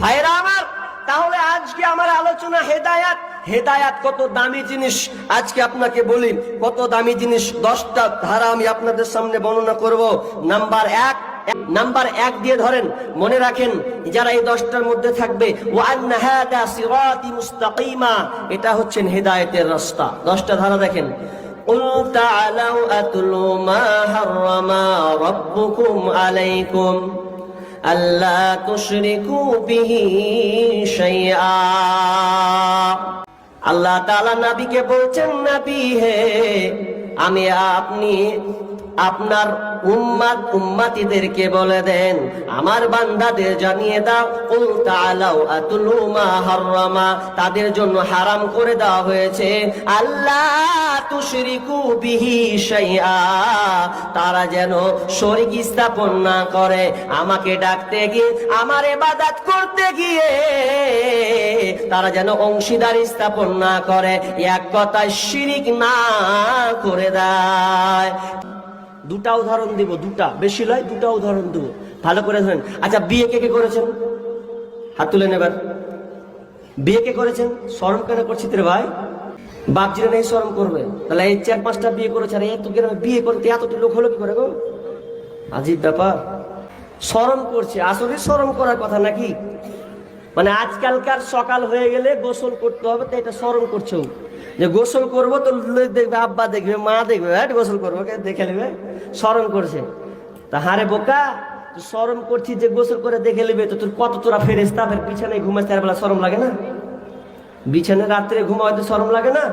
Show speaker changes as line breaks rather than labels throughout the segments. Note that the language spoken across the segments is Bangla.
ভাইরা আমার তাহলে আজকে আমার আলোচনা হেদায়াত হেদায়াত কত দামি জিনিস আজকে আপনাকে বলি কত দামি জিনিস দশটা ধারা আমি আপনাদের সামনে বর্ণনা করব নাম্বার এক নাম্বার এক দিয়ে ধরেন মনে রাখেন যারা এই দশটার মধ্যে থাকবে ওয়ান্না হাদা সিরাতি মুস্তাকিমা এটা হচ্ছেন হেদায়েতের রাস্তা দশটা ধারা দেখেন قل تعالوا أتلوا ما حرم ربكم عليكم আল্লাহ তুশরিকু বিহি আল্লাহ তালা নবীকে বলছেন নবী হে আমি আপনি আপনার উম্মাত উম্মাতিদেরকে বলে দেন, আমার বান্দাদের জানিয়ে দাও, কুল তাআলাউ আতুলু মা হাররামা তাদের জন্য হারাম করে দেওয়া হয়েছে। আল্লাহ তুশরিকু বিহি শাইআ। তারা যেন শরীক স্থাপন না করে, আমাকে ডাকতে গিয়ে, আমার ইবাদত করতে গিয়ে। তারা যেন অংশীদার স্থাপন না করে, এক কথায় শিরিক না করে দেয়। দুটা উদাহরণ দিব, দুটা। বেশি নয় দুটা উদাহরণ দিব। ভালো করে ধরেন। আচ্ছা বিয়ে কে কে করেছেন? হাত তুলেন এবার। বিয়ে কে করেছেন? শরম কেন করছিস রে ভাই? বাপ জিরে নেই শরম করবে? তাহলে এই চার পাঁচটা বিয়ে করেছে, আর এত গ্রামে বিয়ে করতে এতটি লোক হলো কি করে গো? আজীব ব্যাপার। শরম করছে। আসলে শরম করার কথা নাকি? মানে আজকালকার সকাল হয়ে গেলে গোসল করতে হবে তো এটা স্মরণ করছে। যে গোসল করব তো দেখবে, আব্বা দেখবে, মা দেখবে হ্যাঁ গোসল করব দেখে নেবে? স্মরণ করছে। তা হারে বোকা স্মরণ করছিস যে গোসল করে দেখে নেবে, তো তোর কত তোরা ফেরেস্তা ফের বিছানায় ঘুমাস তার বেলা সরম লাগে না? বিছানায় রাত্রে ঘুমাও তো সরম লাগে না?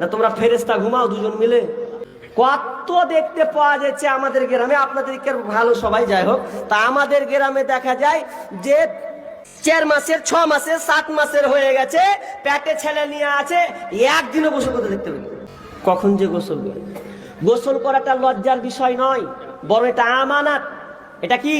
না তোমরা ফেরেস্তা ঘুমাও দুজন মিলে? কত দেখতে পাওয়া যাচ্ছে আমাদের গ্রামে, আপনাদের ভালো সবাই, যাই হোক। তা আমাদের গ্রামে দেখা যায় যে চার মাসের, ছ মাসের, সাত মাসের হয়ে গেছে প্যাটে ছেলে নিয়ে আছে, একদিনও গোসল করতে দেখতে পেলি কখন যে গোসল করে? গোসল করাটা লজ্জার বিষয় নয়, বরং এটা আমানাত। এটা কি?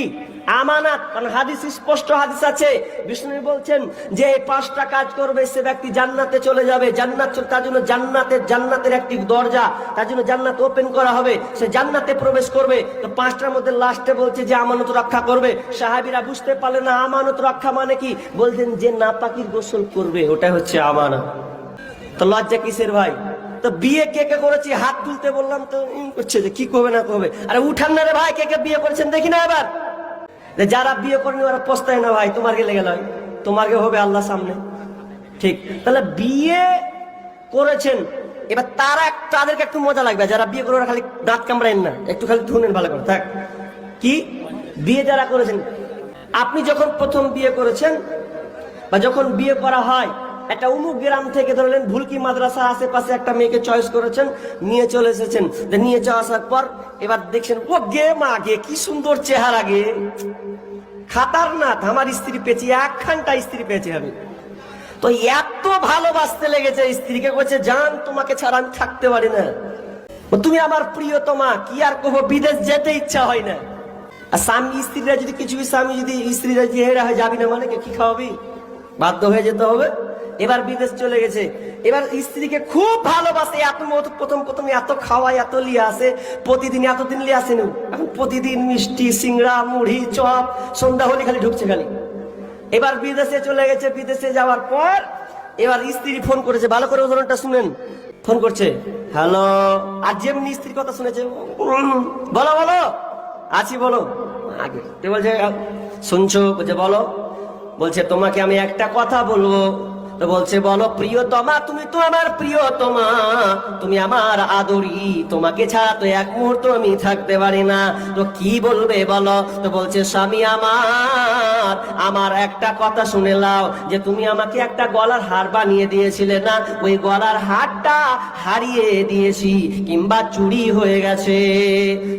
আমানাত, কারণ হাদিস স্পষ্ট, হাদিস আছে। বিষ্ণু বলছেন যে এই পাঁচটা কাজ করবে, সে ব্যক্তি জান্নাতে চলে যাবে। জান্নাত তার জন্য জান্নাতের জান্নাতের একটি দরজা, তার জন্য জান্নাত ওপেন করা হবে। সে জান্নাতে প্রবেশ করবে। তো পাঁচটার মধ্যে লাস্টে বলছে যে আমানত রক্ষা করবে। সাহাবিরা বুঝতে পারলে না, আমানত রক্ষা মানে কি? বলছেন যে নাপাকির গোসল করবে, ওটাই হচ্ছে আমানত। তো লজ্জা কিসের ভাই? তো বিয়ে কে কে করেছি? হাত তুলতে বললাম তো করছে যে কি করবে না করবে। আরে উঠান না রে ভাই, কে কে বিয়ে করেছেন দেখি না এবার। যারা বিয়ে করেনি ওরা পস্তায় না ভাই, তোমার গেলে গেল তোমার গে হবে আল্লাহ সামনে। ঠিক। তাহলে বিয়ে করেছেন, এবার তারা তাদেরকে একটু মজা লাগবে। যারা বিয়ে করে ওরা খালি দাঁত কামড়াইন না, একটু খালি ধুনেন ভালো করে। থাক। কি? বিয়ে যারা করেছেন, আপনি যখন প্রথম বিয়ে করেছেন বা যখন বিয়ে করা হয় একটা উমুক গ্রাম থেকে ধরলেন ভুলকি মাদ্রাসা আশেপাশে একটা মেয়েকে চয়েস করেছেন, নিয়ে চলে এসেছেন। নিয়ে যাওয়া আসার পর এবার দেখছেন, ও গে মা গে, কি সুন্দর চেহারা গে। খাতারনাথ, আমার স্ত্রী পেয়েছি, একখানটা স্ত্রী পেয়েছি আমি। তো এত ভালোবাসতে লেগেছে স্ত্রীকে, বলছে, জান, তোমাকে ছাড়া আমি থাকতে পারি না। তুমি আমার প্রিয়তমা, কি আর কহো বিদেশ যেতে ইচ্ছা হয় না। আর স্বামী, স্ত্রীরা যদি কিছু, স্বামী যদি স্ত্রীরা যে হেরা হয় যাবি না মানে কি খাওয়াবি? বাধ্য হয়ে যেতে হবে। এবার বিদেশ চলে গেছে। এবার স্ত্রীকে খুব ভালোবাসে এত প্রথম প্রথম এত খাওয়ায়, এত লিয়ে আসে, প্রতিদিন এতদিন লিয়ে আসেন এখন প্রতিদিন মিষ্টি সিংড়া মুড়ি, চপ, সন্ধ্যা, হলে খালি ঢুকছে খালি। এবার বিদেশে চলে গেছে, বিদেশে যাওয়ার পর এবার স্ত্রী ফোন করেছে। ভালো করে উদাহরণটা শুনেন। ফোন করছে, হ্যালো। আর যেমনি স্ত্রীর কথা শুনেছে, বলো বলো। আছি, বলো। আগে বলছে, শুনছো? বলছে, বলো। বলছে, তোমাকে আমি একটা কথা বলব। তো বলছে, বলো, প্রিয়তমা, তুমি তো আমার প্রিয়তমা। তুমি আমার আদরি। তোমাকে ছাড়া তো এক মুহূর্ত আমি থাকতে পারি না। তো কি বলবে, বলো? তো বলছে, স্বামী আমার আমার একটা কথা শুনে লাও যে তুমি আমাকে একটা গলার হার বানিয়ে দিয়েছিলে না? ওই গলার হারটা হারিয়ে দিয়েছি, কিংবা চুরি হয়ে গেছে।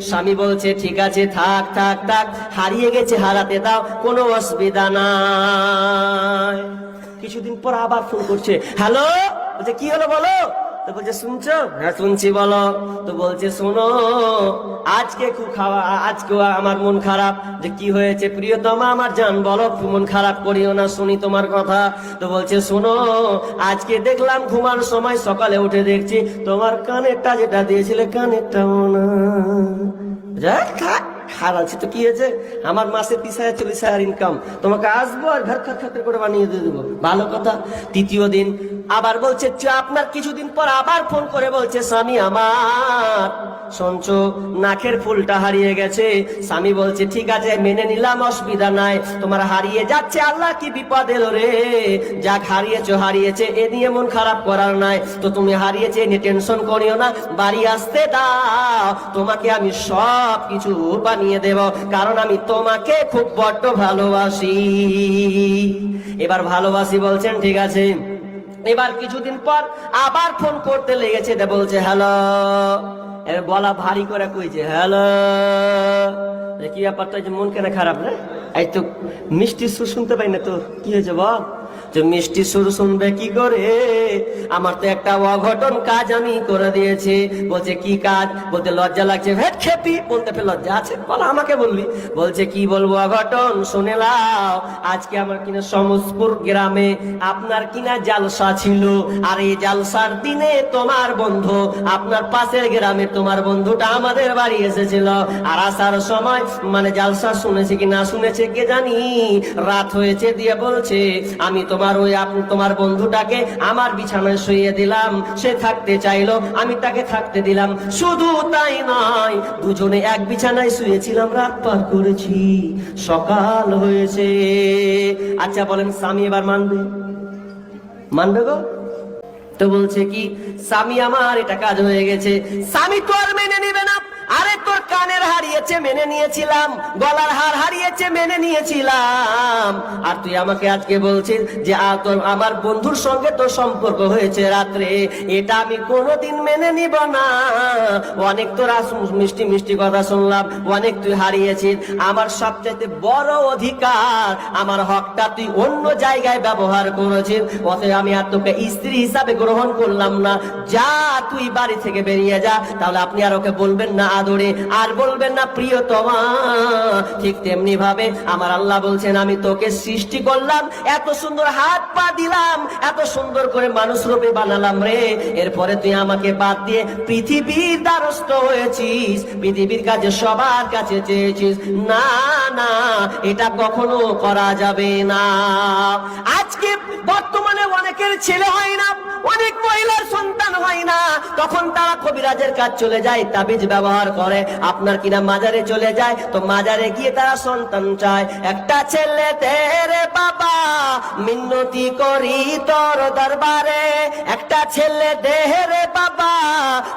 স্বামী বলছে, ঠিক আছে, থাক থাক থাক, হারিয়ে গেছে, হারাতে দাও, কোনো অসুবিধা নাই। কিছুদিন পর আবার ফোন করছে। হ্যালো বলছে কি হলো বলো? তো বলছে শুনছো? হ্যাঁ শুনছি বলো। তো বলছে শোনো আজকে খুব খাওয়া আজকে আমার মন খারাপ। যে কি হয়েছে? প্রিয়তমা আমার জান বলো মন খারাপ করিও না শুনি তোমার কথা। তো বলছে শোনো আজকে দেখলাম ঘুমানোর সময় সকালে উঠে দেখছি তোমার কানেরটা যেটা দিয়েছিলে কানেরটাও না। যাক, থাক, হারাচ্ছি তো কি হয়েছে? আমার মাসে তিরিশ হাজার চল্লিশ হাজার ইনকাম তোমাকে আসব আর ঘর খর খাতে করে বানিয়ে দিয়ে দেবো। ভালো কথা। তৃতীয় দিন আবার বলছে "চ, আপনার কিছুদিন পর আবার ফোন করে বলছে স্বামী আমার। শুনছো? নাকের ফুলটা হারিয়ে গেছে। স্বামী বলছে, ঠিক আছে, মেনে নিলাম, অসুবিধা নাই। তোমার হারিয়ে যাচ্ছে, আল্লাহ কি বিপদ এলো রে? যাক, হারিয়েছো, হারিয়েছে। এ নিয়ে মন খারাপ করার নাই। তো তুমি হারিয়েছে নিয়ে টেনশন করিও না। বাড়ি আসতে দাও। তোমাকে আমি সব কিছু বানিয়ে দেব। কারণ আমি তোমাকে খুব বড্ড ভালোবাসি। এবার ভালোবাসি বলছেন, ঠিক আছে। এবার কিছুদিন পর আবার ফোন করতে লেগেছে। বলছে, হ্যালো। বলা ভারী করে কইছে, হ্যালো? কি ব্যাপারটা মন কেন খারাপ রে? এই তো মিষ্টি সুর শুনতে পাই না তো, কি হয়েছে বল? যে মিষ্টি সুর শুনবে কি করে? আমার তো একটা অঘটন কাজ আমি করে দিয়েছি। বলছে, কি কাজ? বলতে, লজ্জা লাগছে। ভেট খেপি। বলতে লজ্জা আছে? বল, আমাকে বললি। বলছে, কি বলব অঘটন? শুনে লাও আজকে আমার কিনা সমসপুর গ্রামে আপনার কিনা জালসা ছিল। আর এই জালসার দিনে তোমার বন্ধু, আপনার পাশের গ্রামে তোমার বন্ধুটা আমাদের বাড়ি এসেছিল। আর আসার সময় মানে জালসা শুনেছে কি না শুনেছে কে জানি? রাত হয়েছে দিয়ে বলছে, আমি তোমার ওই তোমার বন্ধুটাকে আমার বিছানায় শুয়ে দিলাম। সে থাকতে চাইলো, আমি তাকে থাকতে দিলাম। শুধু তাই নয়, দুজনে এক বিছানায় শুয়েছিলাম, রাত পার করেছি। সকাল হয়েছে। আচ্ছা বলেন, স্বামী এবার মানবে? মানবে গো? তো বলছে কি, স্বামী আমার, এটা কাজ হয়ে গেছে। স্বামী তো আর মেনে নিবে না। আরে তোর কানের হারিয়েছে, মেনে নিয়েছিলাম। গলার হার হারিয়েছে, মেনে নিয়েছিলাম। আর তুই আমাকে আজকে বলছিস যে তোর আমার বন্ধুর সঙ্গে তোর সম্পর্ক হয়েছে রাত্রে। এটা আমি কোনোদিন মেনে নিব না। অনেক তোর মিষ্টি মিষ্টি কথা শুনলাম, অনেক তুই হারিয়েছিস। আমার সবচাইতে বড় অধিকার, আমার হকটা তুই অন্য জায়গায় ব্যবহার করেছিস। অতএব আমি আর তোকে স্ত্রী হিসাবে গ্রহণ করলাম না। যা তুই বাড়ি থেকে বেরিয়ে যা, তাহলে আপনি আর ওকে বলবেন না আদরে, আর বলবেন না, প্রিয়তমা। ঠিক তেমনি ভাবে আমার আল্লাহ বলছেন, আমি তোকে সৃষ্টি করলাম, এত সুন্দর হাত পা দিলাম, এত সুন্দর করে মানুষ রূপে বানালাম রে। এরপরে তুই আমাকে বাদ দিয়ে পৃথিবীর দ্বারস্থ হয়েছিস, পৃথিবীর কাছে, সবার কাছে চেয়েছিস। না না, এটা কখনো করা যাবে না। আজকে বর্তমানে অনেকের ছেলে হয় না, অনেক মহিলার সন্তান হয় না, তখন তারা কবিরাজের কাজ চলে যায়, তাবিজ ব্যবহার করে আপনার কিনা মাজারে চলে যায়। তো মাজারে গিয়ে তারা সন্তান চায়। একটা ছেলে তেরে বাবা, মিন্নতি করি তোর দরবারে। একটা ছেলে দেহরে বাবা,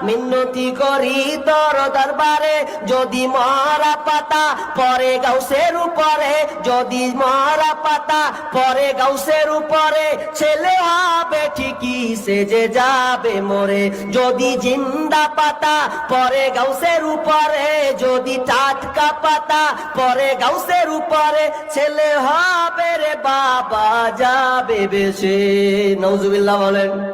মিন্নতি করি তোর দরবারে। যদি মরা পাতা পরে গাউসের উপরে। যদি মরা পাতা পরে গাউসের উপরে। ছেলে হবে ঠিকই, সে যে যাবে মরে। যদি জিন্দা পাতা পরে গাউসের উপরে, যদি টাটকা পাতা পরে গাউসের উপরে, ছেলে হবে রে বাবা, যাবে বেশে। নজুবিল্লাহ বলেন।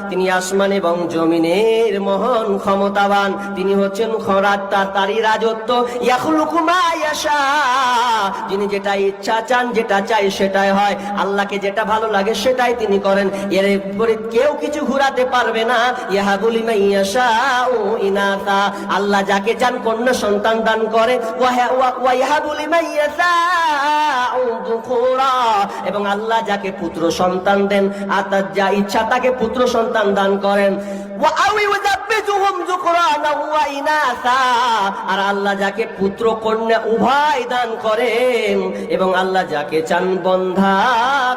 তিনি আসমান এবং জমিনের মহান ক্ষমতাবান। তিনি হচ্ছেন খরাত, তার তারই রাজত্ব। যিনি যেটা ইচ্ছা চান, যেটা চাই সেটাই হয়। আল্লাহকে যেটা ভালো লাগে সেটাই তিনি করেন। এর উপরে কেউ কিছু ঘুরাতে পারবে না। ইয়াহাবুলি মাইয়াশা ও ইনাসা। আল্লাহ যাকে চান কন্যা সন্তান দান করে। ওয়া- ওয়া- ওয়া ইয়াহাবুলি মাইয়াশা ও যুকুরা। এবং আল্লাহ যাকে পুত্র সন্তান দেন, আর তার যা ইচ্ছা তাকে পুত্র সন্তান দান করেন। আর আল্লাহ যাকে পুত্র কন্যা উভয় দান করেন এবং আল্লাহ যাকে চান বন্ধা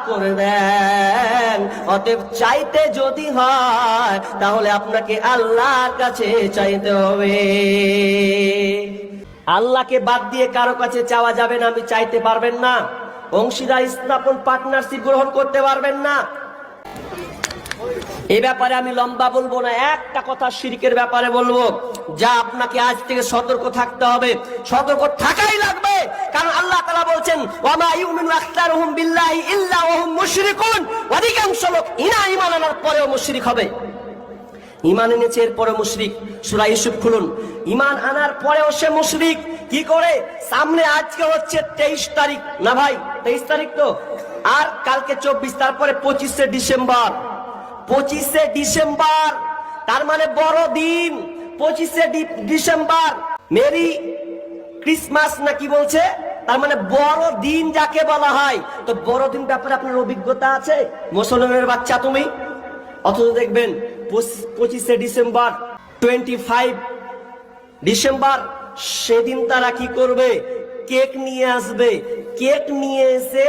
করে দেন অতএব চাইতে যদি হয়, তাহলে আপনাকে আল্লাহর কাছে চাইতে হবে। আল্লাহকে বাদ দিয়ে কারও কাছে চাওয়া যাবে না আমি চাইতে পারবেন না। অংশীদার স্থাপন পার্টনারশিপ গ্রহণ করতে পারবেন না। এই ব্যাপারে আমি লম্বা বলব না, একটা কথা শিরকের ব্যাপারে বলব। যা আপনাকে আজ থেকে সতর্ক থাকতে হবে। সতর্ক থাকাই লাগবে, কারণ আল্লাহ তালা বলছেন অধিকাংশ লোক ইনা ঈমান আনার পরেও মুশরিক হবে। ইমান এনেছে এরপরে মুশরিক। সূরা ইউসুফ খুলুন। ইমান আনার পরেও সে মুশরিক। কি করে? সামনে আজকে হচ্ছে তেইশ তারিখ। না ভাই, তেইশ তারিখ তো? আর কালকে চব্বিশ, তারপরে পঁচিশে ডিসেম্বর। পঁচিশে ডিসেম্বর, তার মানে বড় দিন, পঁচিশে ডিসেম্বর। মেরি ক্রিসমাস না কি বলছে? তার মানে বড় দিন যাকে বলা হয়। তো বড় দিন ব্যাপারে আপনার অভিজ্ঞতা আছে? মুসলমানের বাচ্চা তুমি? অথচ দেখবেন, পঁচিশে ডিসেম্বর টোয়েন্টি ফাইভ ডিসেম্বর, সেদিন তারা কি করবে? কেক নিয়ে আসবে। কেক নিয়ে এসে